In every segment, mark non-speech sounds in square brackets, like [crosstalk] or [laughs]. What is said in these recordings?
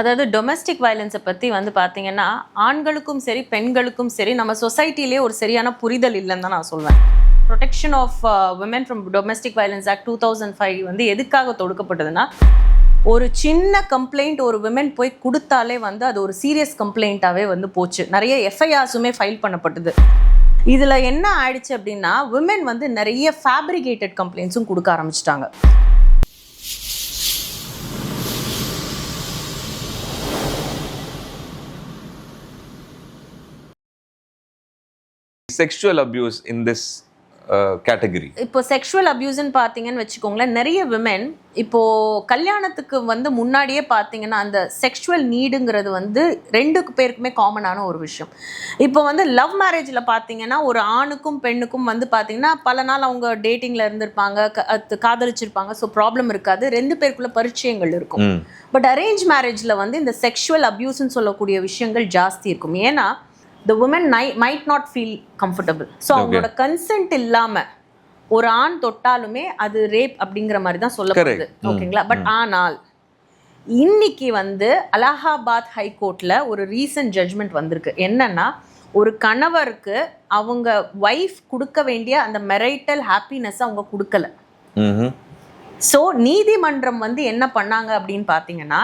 அதாவது டொமஸ்டிக் வயலன்ஸை பற்றி வந்து பார்த்தீங்கன்னா ஆண்களுக்கும் சரி பெண்களுக்கும் சரி நம்ம சொசைட்டிலே ஒரு சரியான புரிதல் இல்லைன்னு தான் நான் சொல்வேன். Protection of women from domestic violence act two thousand five வந்து எதுக்காக தொடுக்கப்பட்டதுன்னா ஒரு சின்ன கம்ப்ளைண்ட் ஒரு விமன் போய் கொடுத்தாலே வந்து அது ஒரு சீரியஸ் கம்ப்ளைண்ட்டாகவே வந்து போச்சு. நிறைய எஃப்ஐஆர்ஸுமே ஃபைல் பண்ணப்பட்டது. இதில் என்ன ஆயிடுச்சு அப்படின்னா விமன் வந்து நிறைய ஃபேப்ரிகேட்டட் கம்ப்ளைண்ட்ஸும் கொடுக்க ஆரம்பிச்சிட்டாங்க. Abuse in this uh, category? இப்போ செக்ஷுவல் அபியூஸ்ன்னு பார்த்தீங்கன்னு வச்சுக்கோங்களேன் நிறைய விமென் இப்போ கல்யாணத்துக்கு வந்து முன்னாடியே பார்த்தீங்கன்னா அந்த செக்ஷுவல் நீடுங்கிறது வந்து ரெண்டு பேருக்குமே காமனான ஒரு விஷயம். இப்போ வந்து லவ் மேரேஜில் பார்த்தீங்கன்னா ஒரு ஆணுக்கும் பெண்ணுக்கும் வந்து பார்த்தீங்கன்னா பல நாள் அவங்க டேட்டிங்கில் இருந்திருப்பாங்க காதலிச்சிருப்பாங்க ஸோ ப்ராப்ளம் இருக்காது. ரெண்டு பேருக்குள்ள பரிச்சயங்கள் இருக்கும். பட் அரேஞ்ச் மேரேஜில் வந்து இந்த செக்ஷுவல் அப்யூஸ்ன்னு சொல்லக்கூடிய விஷயங்கள் ஜாஸ்தி இருக்கும். ஏன்னா த உமன் நை might not feel comfortable so அவங்களோட கன்சென்ட் இல்லாமல் ஒரு ஆண் தொட்டாலுமே அது ரேப் அப்படிங்கிற மாதிரி தான் சொல்லப்படுது. ஓகேங்களா? பட் ஆனால் இன்னைக்கு வந்து அலகாபாத் ஹைகோர்ட்ல ஒரு ரீசன்ட் ஜட்ஜ்மெண்ட் வந்திருக்கு. என்னன்னா ஒரு கணவருக்கு அவங்க ஒய்ஃப் கொடுக்க வேண்டிய அந்த மெரைட்டல் ஹாப்பினஸ் அவங்க கொடுக்கல. ஸோ நீதிமன்றம் வந்து என்ன பண்ணாங்க அப்படின்னு பார்த்தீங்கன்னா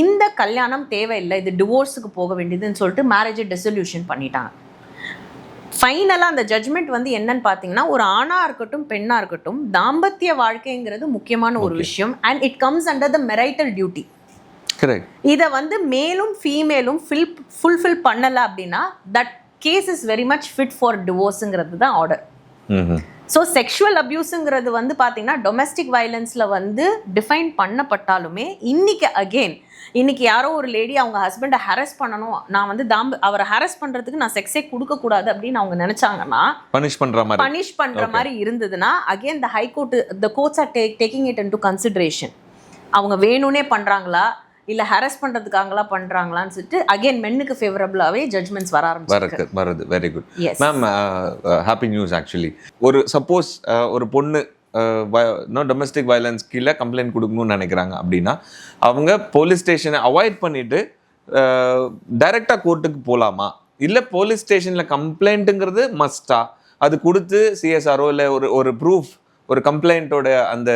இந்த கல்யாணம் தேவையில்லை இது டிவோர்ஸுக்கு போக வேண்டியதுன்னு சொல்லிட்டு மேரேஜை டெசல்யூஷன் பண்ணிட்டாங்க. ஃபைனலாக அந்த ஜட்ஜ்மெண்ட் வந்து என்னன்னு பார்த்தீங்கன்னா ஒரு ஆணாக இருக்கட்டும் பெண்ணாக இருக்கட்டும் தாம்பத்திய வாழ்க்கைங்கிறது முக்கியமான ஒரு விஷயம். And it comes under the marital duty இதை வந்து மேலும் ஃபீமேலும் ஃபில் ஃபுல்ஃபில் பண்ணலை அப்படின்னா that case is very much fit for டிவோர்ஸுங்கிறது தான் ஆர்டர். ஸோ செக்ஷுவல் அப்யூஸுங்கிறது வந்து பார்த்தீங்கன்னா டொமஸ்டிக் வயலன்ஸில் வந்து டிஃபைன் பண்ணப்பட்டாலுமே இன்னைக்கு அகெயின் இன்னைக்கு யாரோ ஒரு லேடி அவங்க ஹஸ்பண்டை ஹரஸ் பண்ணணும். நான் வந்து தாம்ப அவரை ஹரஸ் பண்ணுறதுக்கு நான் செக்ஸே கொடுக்கக்கூடாது அப்படின்னு அவங்க நினச்சாங்கன்னா punish பண்ற மாதிரி. பனிஷ் பண்ணுற மாதிரி இருந்ததுன்னா again the high court the courts are take taking it into consideration அவங்க வேணும்னே பண்ணுறாங்களா இல்லை ஹரஸ் பண்ணுறதுக்காங்களா பண்ணுறாங்களான்னு சொல்லிட்டு அகெயின் மென்னுக்கு ஃபேவரபுளாகவே ஜட்மெண்ட்ஸ் வர வரக்கு வருது very good. Ma'am happy news actually ஒரு சப்போஸ் ஒரு பொண்ணு நோ டொமஸ்டிக் வயலன்ஸ் கீழே கம்ப்ளைண்ட் கொடுக்கணும்னு நினைக்கிறாங்க அப்படின்னா அவங்க போலீஸ் ஸ்டேஷனை அவாய்ட் பண்ணிட்டு டைரெக்டாக கோர்ட்டுக்கு போகலாமா இல்லை போலீஸ் ஸ்டேஷனில் கம்ப்ளைண்ட்டுங்கிறது மஸ்டா அது கொடுத்து சிஎஸ்ஆரோ இல்லை ஒரு ஒரு ப்ரூஃப் ஒரு கம்ப்ளைண்ட்டோட அந்த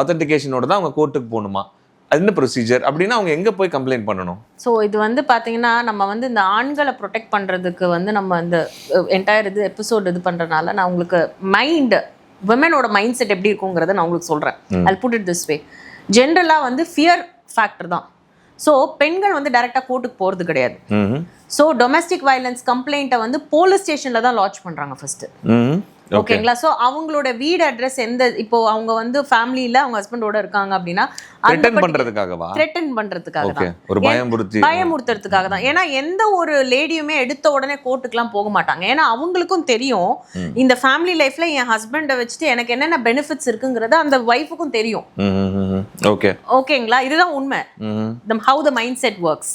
அத்தன்டிகேஷனோட தான் அவங்க கோர்ட்டுக்கு போகணுமா? அது என்ன ப்ரொசீஜர் அப்படின்னா அவங்க எங்கே போய் கம்ப்ளைண்ட் பண்ணணும்? ஸோ இது வந்து பார்த்தீங்கன்னா நம்ம வந்து இந்த ஆண்களை ப்ரொடெக்ட் பண்ணுறதுக்கு வந்து நம்ம இந்த என்டையர் இது எபிசோட் இது பண்ணுறதுனால நான் உங்களுக்கு மைண்ட் விமனோட மைண்ட் செட் எப்படி இருக்குங்கிறத நான் உங்களுக்கு சொல்கிறேன் அது புட் இட் திஸ் வே ஜென்ரலாக வந்து ஃபியர் ஃபேக்டர் தான். ஸோ பெண்கள் வந்து டைரெக்டாக கோர்ட்டுக்கு போகிறது கிடையாது. ஸோ டொமஸ்டிக் வயலன்ஸ் கம்ப்ளைண்ட்டை வந்து போலீஸ் ஸ்டேஷனில் தான் லான்ச் பண்ணுறாங்க ஓகே ஓகேங்களா? ஸோ அவங்களோட வீடு அட்ரஸ் எந்த இப்போ அவங்க வந்து ஃபேமிலியில் அவங்க ஹஸ்பண்டோட இருக்காங்க அப்படின்னா பண்றதுக்காகவா? த்ரெட்டன் பண்ணுறதுக்காக ஓகே தான் ஒரு பயம்புறுத்தி பயமுறுத்துறதுக்காக தான் ஏன்னா எந்த ஒரு லேடியுமே எடுத்த உடனே கோர்ட்டுக்குலாம் போக மாட்டாங்க. ஏன்னா அவங்களுக்கும் தெரியும் இந்த ஃபேமிலி லைஃப்ல என் ஹஸ்பண்டை வச்சுட்டு எனக்கு என்னென்ன பெனிஃபிட்ஸ் இருக்குங்கிறது அந்த ஒய்ஃபுக்கும் தெரியும். ஓகே ஓகேங்களா? இதுதான் உண்மை. How the mind set works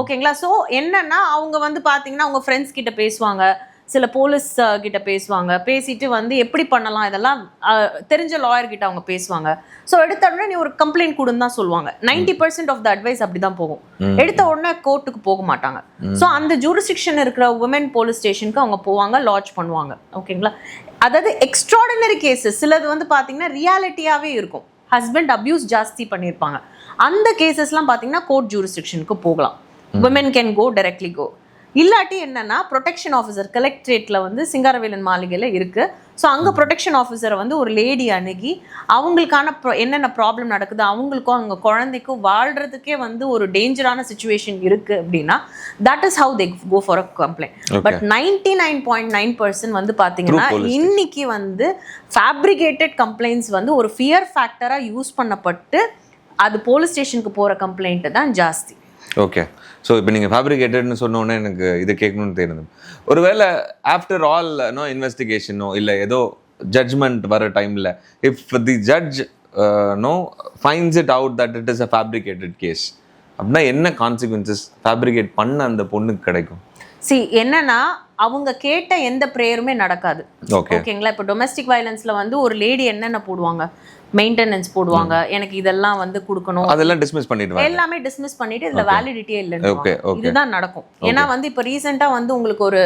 ஓகேங்களா? ஸோ என்னன்னா அவங்க வந்து பாத்தீங்கன்னா அவங்க ஃப்ரெண்ட்ஸ் கிட்ட பேசுவாங்க. சில போலீஸ் கிட்ட பேசுவாங்க. பேசிட்டு வந்து எப்படி பண்ணலாம் இதெல்லாம் அஹ், தெரிஞ்ச லாயர் கிட்ட அவங்க பேசுவாங்க. ஸோ எடுத்த உடனே நீ ஒரு கம்ப்ளைண்ட் கொடுன்னு தான் சொல்லுவாங்க. Ninety percent of the advice அப்படி தான் போகும் எடுத்த உடனே கோர்ட்டுக்கு போக மாட்டாங்க. ஸோ அந்த ஜூரிஸ்டிக்ஷன் இருக்கிற உமன் போலீஸ் ஸ்டேஷனுக்கு அவங்க போவாங்க லாட்ஜ் பண்ணுவாங்க. ஓகேங்களா அதாவது எக்ஸ்ட்ராடினரி கேசஸ் சிலது வந்து பார்த்தீங்கன்னா ரியாலிட்டியாகவே இருக்கும். ஹஸ்பண்ட் அபியூஸ் ஜாஸ்தி பண்ணியிருப்பாங்க அந்த கேசஸ்லாம் பார்த்தீங்கன்னா கோர்ட் ஜூரிஸ்டிக்ஷனுக்கு போகலாம். Women can go directly go இல்லாட்டி என்னன்னா ப்ரொடெக்ஷன் ஆஃபீஸர் கலெக்டரேட்ல வந்து சிங்காரவேலன் மாளிகையில் இருக்கு. ஸோ அங்கே ப்ரொடெக்ஷன் ஆஃபீஸரை வந்து ஒரு லேடி அணுகி அவங்களுக்கான என்னென்ன ப்ராப்ளம் நடக்குது அவங்களுக்கும் அவங்க குழந்தைக்கும் வாழ்றதுக்கே வந்து ஒரு டேஞ்சரான சுச்சுவேஷன் இருக்கு அப்படின்னா that is how they go for a complaint. But ninety nine point nine percent வந்து பார்த்தீங்கன்னா இன்னைக்கு வந்து ஃபேப்ரிகேட்டட் கம்ப்ளைண்ட்ஸ் வந்து ஒரு ஃபியர் ஃபேக்டராக யூஸ் பண்ணப்பட்டு அது போலீஸ் ஸ்டேஷனுக்கு போகிற கம்ப்ளைண்ட் தான் ஜாஸ்தி. ஓகே ஸோ இப்போ நீங்கள் ஃபேப்ரிகேட்டட்னு சொன்னோன்னே எனக்கு இதை கேட்கணும்னு தெரியுது ஒருவேளை ஆஃப்டர் ஆல் நோ இன்வெஸ்டிகேஷனோ இல்லை ஏதோ ஜட்ஜ்மெண்ட் வர டைமில் if the judge no finds it out that it is a fabricated case அப்படின்னா என்ன கான்சிக்வன்சஸ் ஃபேப்ரிகேட் பண்ண அந்த பொண்ணுக்கு கிடைக்கும்? சி என்னன்னா அவங்க கேட்ட எந்த ப்ரேயருமே நடக்காது. ஓகே ஓகேங்களா இப்போ டொமஸ்டிக் வயலன்ஸ்ல வந்து ஒரு லேடி என்னென்ன போடுவாங்க? மெயின்டெனன்ஸ் போடுவாங்க. எனக்கு இதெல்லாம் வந்து கொடுக்கணும். அதெல்லாம் டிஸ்மிஸ் பண்ணிடுவாங்க. எல்லாமே டிஸ்மிஸ் பண்ணிட்டு இதுல வேலிடிட்டியே இல்லைன்னு. இதுதான் நடக்கும். ஏன்னா வந்து இப்போ ரீசெண்டா வந்து உங்களுக்கு ஒரு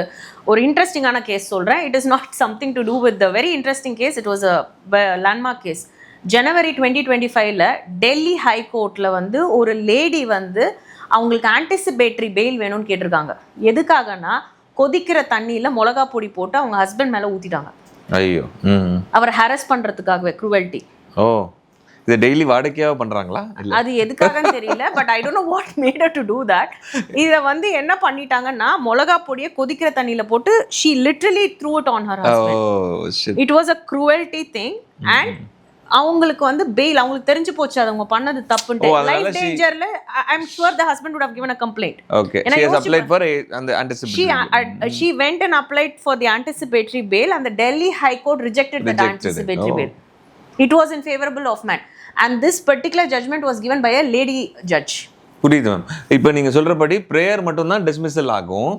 ஒரு இன்ட்ரெஸ்டிங்கான கேஸ் சொல்றேன். It is not something to do with the very interesting case it was a landmark case January twenty twenty ஃபைவ்ல டெல்லி ஹை கோர்ட்ல வந்து ஒரு லேடி வந்து அவங்களுக்கு ஆன்டிசிபேட்டரி பெயில் வேணும்னு கேட்டிருக்காங்க. எதுக்காகனா கொதிக்கிற தண்ணியில மிளகா பொடி போட்டு அவங்க ஹஸ்பண்ட் மேல ஊத்திட்டாங்க. ஐயோ அவரை ஹாரஸ் பண்றதுக்காகவே குருவல்ட்டி ஓ இது டெய்லி வாடிக்கையாக பண்றாங்களா? அது எதுக்காகன்னு தெரியல but I don't know what made to do that இத வந்து என்ன பண்ணிட்டாங்கன்னா மிளகா பொடியை கொதிக்கிற தண்ணியில போட்டு she literally through it on her. It was a cruelty thing and அவங்களுக்கு வந்து பெயில் அவங்களுக்கு தெரிஞ்சு போச்சு அது அவங்க பண்ணது தப்புன்ட்டு life டேஞ்சர்ல I am sure the husband would have given a complaint okay யோசிச்சு applied for a- அந்த she anticipatory uh, she went and applied for the anticipatory bail and the delhi high court rejected that Rejected it. anticipatory Oh. bail it was in favorable of man and this particular judgment புரியுது ma'am இப்போ நீங்க சொல்றபடி prayer மட்டும் தான் dismissal ஆகும்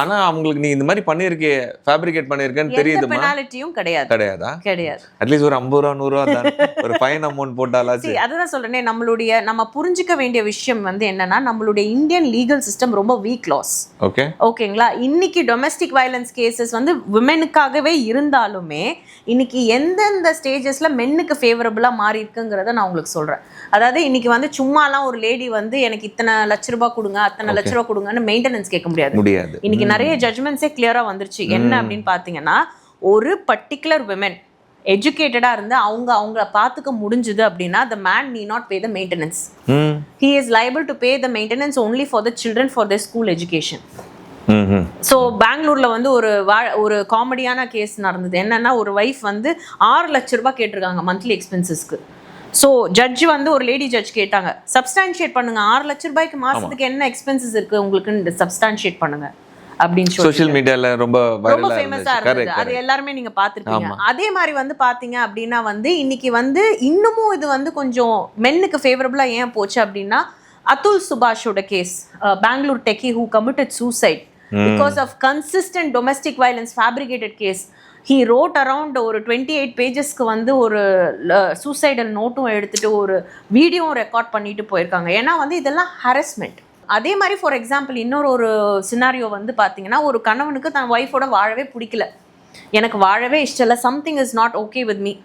ஆனா அவங்களுக்கு நீ இந்த மாதிரி பண்ணிருக்கே ஃபேப்ரிகேட் பண்ணிருக்கேன்னு எந்த தெரியுதுமா பெனாலிட்டியும் கிடையாது. கிடையாதா? கிடையாது. அட்லீஸ்ட் ஒரு ஐம்பது ரூபா நூறு ரூபா ஒரு ஃபைன் அமௌண்ட் போட்டாலாச்சு. அதுதான் சொல்றேனே நம்மளுடைய நம்ம புரிஞ்சுக்க வேண்டிய விஷயம் வந்து என்னன்னா நம்மளுடைய இந்தியன் லீகல் சிஸ்டம் ரொம்ப வீக் லாஸ் ஓகே ஓகேங்களா இன்னைக்கு டொமஸ்டிக் வயலன்ஸ் கேசஸ் வந்து விமெனுக்காகவே இருந்தாலுமே இன்னைக்கு எந்தெந்த ஸ்டேஜஸ்ல மென்னுக்கு ஃபேவரபுளா மாறி இருக்குங்கிறத நான் உங்களுக்கு சொல்றேன். அதாவது இன்னைக்கு வந்து சும்மாலாம் ஒரு லேடி வந்து எனக்கு இத்தனை லட்ச ரூபாய் கொடுங்க அத்தனை லட்ச ரூபாய் கொடுங்கன்னு மெயின்டெனன்ஸ் கேட்க முடியாது. முடியாது. இன்னைக்கு நிறைய ஜட்மெண்ட்ஸே கிளியரா வந்துருச்சு. என்ன அப்படின்னு பாத்தீங்கன்னா ஒரு பர்டிகுலர் விமென் எஜுகேட்டடா இருந்து அவங்க அவங்கள பாத்துக்க முடிஞ்சுது அப்படின்னா the man need not pay the maintenance. ம். He is liable to pay the maintenance only for the children for their school education. ம் ம். ஸோ பெங்களூர்ல வந்து ஒரு வா ஒரு காமெடியான கேஸ் நடந்தது. என்னன்னா ஒரு ஒய்ஃப் வந்து ஆறு லட்ச ரூபாய் கேட்டிருக்காங்க மந்த்லி எக்ஸ்பென்சஸ்க்கு ஸோ ஜட்ஜ் வந்து ஒரு லேடி ஜட்ஜ் கேட்டாங்க. சப்ஸ்டான்ஷியேட் பண்ணுங்க. ஆறு லட்ச ரூபாய்க்கு மாசத்துக்கு என்ன எக்ஸ்பென்சஸ் இருக்கு? உங்களுக்கு சப்ஸ்டான்ஷியேட் பண்ணுங்க. அப்படின்னு சோஷியல் மீடியால ரொம்ப ரொம்ப ஃபேமஸா இருந்தது. அது எல்லாருமே நீங்க பாத்திருப்பீங்க. அதே மாதிரி வந்து பாத்தீங்க அப்படின்னா வந்து இன்னைக்கு வந்து இன்னமும் இது வந்து கொஞ்சம் மென்னுக்கு ஃபேவரபிளா ஏன் போச்சு அப்படின்னா Atul சுபாஷோட case Bangalore techie who committed suicide because of consistent domestic violence fabricated case he wrote around ஒரு டுவெண்ட்டி எயிட் பேஜஸ்க்கு வந்து ஒரு சூசைடல் நோட்டும் எடுத்துகிட்டு ஒரு வீடியோவும் ரெக்கார்ட் பண்ணிட்டு போயிருக்காங்க. ஏன்னா வந்து இதெல்லாம் ஹாரஸ்மெண்ட் அதே மாதிரி ஃபார் எக்ஸாம்பிள் இன்னொரு ஒரு சினாரியோ வந்து பார்த்தீங்கன்னா ஒரு கணவனுக்கு தன் ஒய்ஃபோட வாழவே பிடிக்கல. எனக்கு வாழவே இஷ்டம் இல்லை. Something is not okay with me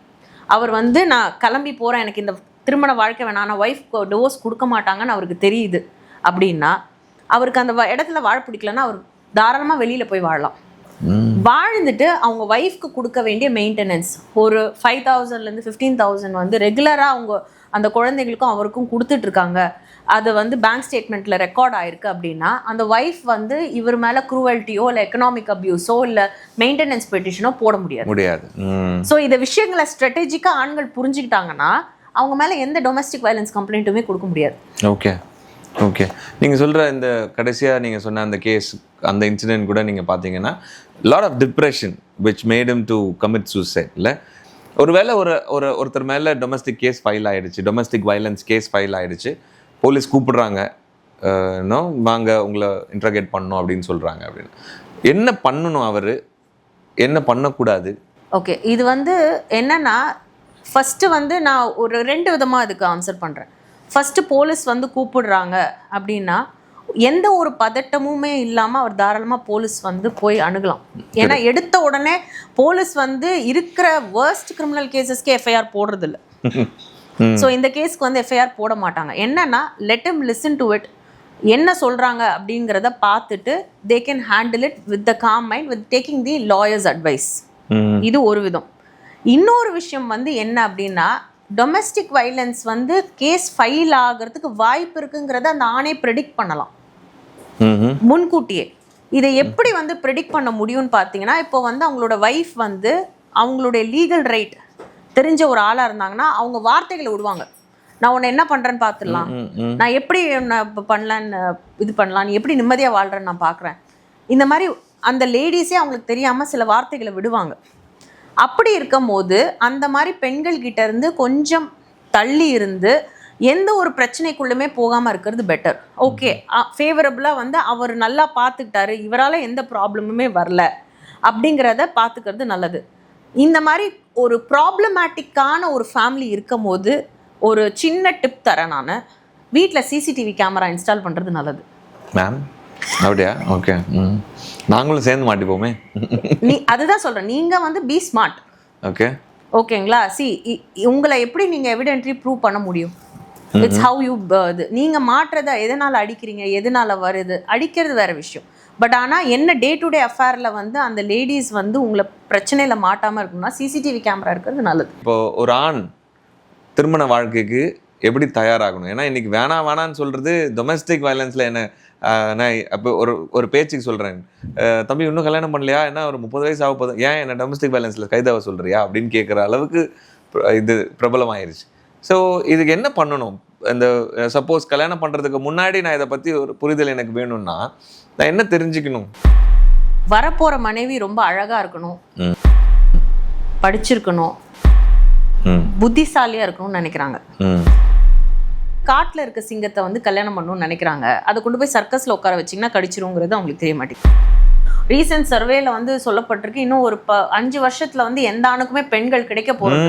அவர் வந்து நான் கிளம்பி போகிறேன் எனக்கு இந்த திருமண வாழ்க்கை வேணாம். ஆனால் ஒய்ஃப் டிவோர்ஸ் கொடுக்க மாட்டாங்கன்னு அவருக்கு தெரியுது. அப்படின்னா அவருக்கு அந்த வ- இடத்துல வாழ பிடிக்கலன்னா அவர் தாராளமாக வெளியில் போய் வாழலாம். வாழ்ந்துட்டு அவங்க ஒய்ஃப்க்கு கொடுக்க வேண்டிய மெயின்டெனன்ஸ் ஒரு ஃபைவ் தௌசண்ட்லேருந்து ஃபிஃப்டீன் தௌசண்ட் வந்து ரெகுலராக அவங்க அந்த குழந்தைகளுக்கும் அவருக்கும் கொடுத்துட்டு இருக்காங்க. அது வந்து பேங்க் ஸ்டேட்மெண்ட்டில் ரெக்கார்ட் ஆயிருக்கு அப்படின்னா அந்த ஒய்ஃப் வந்து இவர் மேலே குரூவல்ட்டியோ இல்லை எக்கனாமிக் அப்யூஸோ இல்லை மெயின்டெனன்ஸ் பெட்டிஷனோ போட முடியாது. முடியாது. ஸோ இந்த விஷயங்களை ஸ்ட்ராட்டஜிக்காக ஆண்கள் புரிஞ்சுக்கிட்டாங்கன்னா அவங்க மேலே எந்த டொமஸ்டிக் வயலன்ஸ் கம்ப்ளைண்ட்டுமே கொடுக்க முடியாது. ஓகே ஓகே நீங்கள் சொல்கிற இந்த கடைசியாக நீங்கள் சொன்ன அந்த கேஸ் அந்த இன்சிடென்ட் கூட நீங்கள் பார்த்தீங்கன்னா lot of depression which made to commit suicide இல்லை? ஒருவேளை ஒரு ஒரு ஒருத்தர் மேலே டொமஸ்டிக் கேஸ் ஃபைல் ஆகிடுச்சு டொமஸ்டிக் வயலன்ஸ் கேஸ் ஃபைல் ஆகிடுச்சு போலீஸ் கூப்பிடுறாங்க நோ வாங்க உங்களை இன்ட்ரகேட் பண்ணணும் அப்படின்னு சொல்கிறாங்க அப்படின்னு. என்ன பண்ணணும் அவர்? என்ன பண்ணக்கூடாது? ஓகே இது வந்து என்னன்னா ஃபஸ்ட்டு வந்து நான் ஒரு ரெண்டு விதமாக இதுக்கு ஆன்சர் பண்ணுறேன் ஃபஸ்ட்டு போலீஸ் வந்து கூப்பிடுறாங்க அப்படின்னா எந்த ஒரு பதட்டமுமே இல்லாமல் அவர் தாராளமாக போலீஸ் வந்து போய் அணுகலாம். ஏன்னா எடுத்த உடனே போலீஸ் வந்து இருக்கிற வேர்ஸ்ட் கிரிமினல் கேசஸ்க்கு எஃப்ஐஆர் போடுறதில்ல. [laughs] ஸோ இந்த கேஸ்க்கு வந்து எஃப்ஐஆர் போட மாட்டாங்க. என்னன்னா let him listen to it என்ன சொல்கிறாங்க அப்படிங்கிறத பார்த்துட்டு they can handle it with the calm mind with taking the lawyer's advice இது ஒரு விதம். இன்னொரு விஷயம் வந்து என்ன அப்படின்னா டொமஸ்டிக் வைலன்ஸ் வந்து கேஸ் ஃபைல் ஆகிறதுக்கு வாய்ப்பு இருக்குங்கிறத அந்த ஆணை ப்ரெடிக்ட் பண்ணலாம் முன்கூட்டியே. இதை எப்படி வந்து ப்ரெடிக்ட் பண்ண முடியும்னு பார்த்தீங்கன்னா இப்போ வந்து அவங்களோட ஒய்ஃப் வந்து அவங்களுடைய லீகல் ரைட் தெரிஞ்ச ஒரு ஆளாக இருந்தாங்கன்னா அவங்க வார்த்தைகளை விடுவாங்க. நான் உன்னை என்ன பண்ணுறேன்னு பார்த்துடலாம். நான் எப்படி இப்போ பண்ணலான்னு இது பண்ணலாம். நீ எப்படி நிம்மதியாக வாழ்கிறேன்னு நான் பார்க்குறேன். இந்த மாதிரி அந்த லேடிஸே அவங்களுக்கு தெரியாமல் சில வார்த்தைகளை விடுவாங்க. அப்படி இருக்கும்போது அந்த மாதிரி பெண்கள் கிட்ட இருந்து கொஞ்சம் தள்ளி இருந்து எந்த ஒரு பிரச்சனைக்குள்ளுமே போகாம இருக்கிறது பெட்டர் ஓகே ஃபேவரபுளாக வந்து அவர் நல்லா பார்த்துக்கிட்டாரு இவரால எந்த ப்ராப்ளமுமே வரல அப்படிங்கிறத பார்த்துக்கிறது நல்லது. இந்த மாதிரி ஒரு ப்ராப்ளமேட்டிக்கான ஒரு ஃபேமிலி இருக்கும் போது ஒரு சின்ன டிப் தரேன் நான். வீட்டில் சிசிடிவி கேமரா இன்ஸ்டால் பண்ணுறது நல்லது. மேம் அப்படியா? ஓகே ம். நாங்களும் சேர்ந்து மாட்டிப்போமே. நீ அதுதான் சொல்கிறேன் நீங்கள் வந்து பி ஸ்மார்ட் ஓகே ஓகேங்களா? சி உங்களை எப்படி நீங்கள் எவிடென்ட்லி ப்ரூவ் பண்ண முடியும்? இட்ஸ் ஹவ் யூ இது. நீங்கள் மாற்றுறத எதனால் அடிக்கிறீங்க? எதனால் வருது? அடிக்கிறது வேற விஷயம். பட் ஆனால் என்ன டே டு டே அஃபேரில் வந்து அந்த லேடிஸ் வந்து உங்களை பிரச்சனையில் மாட்டாமல் இருக்கணும்னா சிசிடிவி கேமரா இருக்கிறது நல்லது. இப்போ ஒரு ஆண் திருமண வாழ்க்கைக்கு எப்படி தயாராகணும்? ஏன்னா இன்னைக்கு வேணாம் வேணான்னு சொல்றது டொமஸ்டிக் வயலன்ஸ்ல என்ன நான் அப்போ ஒரு ஒரு பேச்சுக்கு சொல்றேன். அஹ், தம்பி இன்னும் கல்யாணம் பண்ணலையா? என்ன ஒரு முப்பது வயசு ஆக போதும் ஏன் என்ன டொமஸ்டிக் வயலன்ஸ்ல கைதாவ சொல்றியா? அப்படின்னு கேட்குற அளவுக்கு இது பிரபலமாயிருச்சு. ஸோ இதுக்கு என்ன பண்ணணும்? இந்த சப்போஸ் கல்யாணம் பண்றதுக்கு முன்னாடி நான் இதை பத்தி ஒரு புரிதல் எனக்கு வேணும்னா நான் என்ன தெரிஞ்சுக்கணும்? வரப்போகிற மனைவி ரொம்ப அழகாக இருக்கணும். படிச்சிருக்கணும். புத்திசாலியாக இருக்கணும்னு நினைக்கிறாங்க. காட்டில் இருக்க சிங்கத்தை வந்து கல்யாணம் பண்ணணும்னு நினைக்கிறாங்க. அதை கொண்டு போய் சர்க்கஸில் உட்கார வச்சிங்கன்னா கடிச்சிருங்கிறது அவங்களுக்கு தெரிய மாட்டேங்குது. ரீசெண்ட் சர்வேல வந்து சொல்லப்பட்டிருக்கு இன்னும் ஒரு ப அஞ்சு வருஷத்துல வந்து எந்த ஆணுக்குமே பெண்கள் கிடைக்க போறது